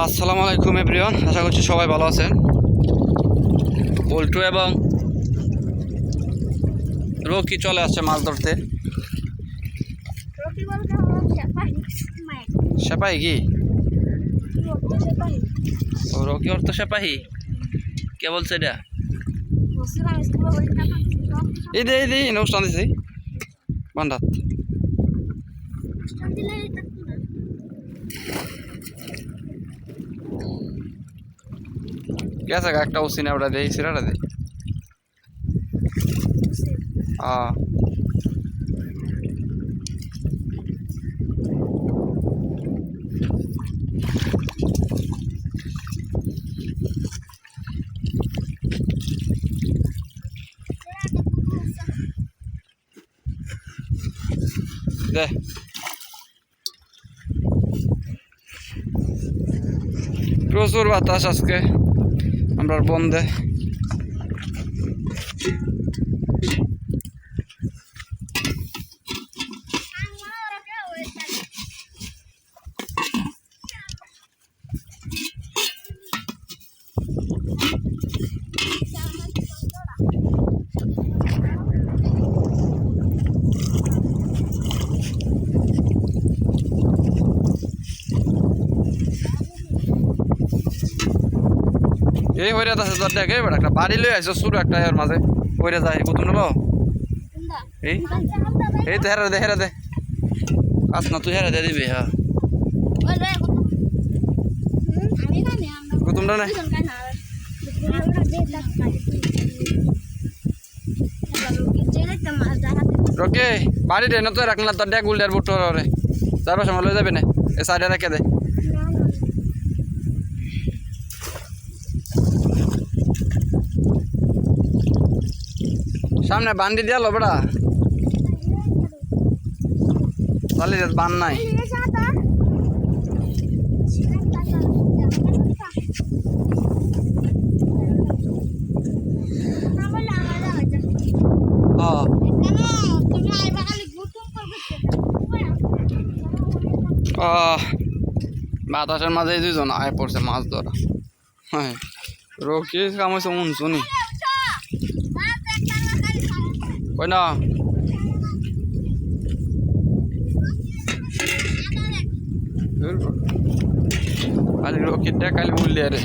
আসসালামু আলাইকুম এভরিওয়ান। আশা করছি সবাই ভালো আছেন। পল্টু এবং রকি চলে আসছে মাছ ধরতে। সেপাহি কি? রকি তো সেপাহি কে বলছে এটা? এই দে এই দে অনুষ্ঠান দিছি। বান্ধাত আছে একটা উসিনে ওটা দেই সিরাটা দে আ দে। প্রচুর বাতাস আজকে। আমরা বন্ধে এই হইরে আছে তোর দেখ এই বেটা একটা বাড়ি লই আইছো শুরু একটা এর মাঝে হইরে যায় কুতুন লো এই? এই তো হেরা দে হেরা দে। আস না, তুই হেরা দে, দিবি হ্যাঁ কুতুমটা নাই? রকে বাড়ি রে না তো রাখলে না তোর ডেক উল্টার বুট রে যাবার সময় লই যাবে না? এই সাইডে রেখে দে। সামনে বান্ডি দিয়া লো বেড়া। তাহলে বান নাই। বাতাসের মাঝে দুজন আয় পড়ছে মাছ ধরা। হ্যাঁ। রকি কাম হয়েছে শুনি কই না খালি রকিটা খালি বললি আরে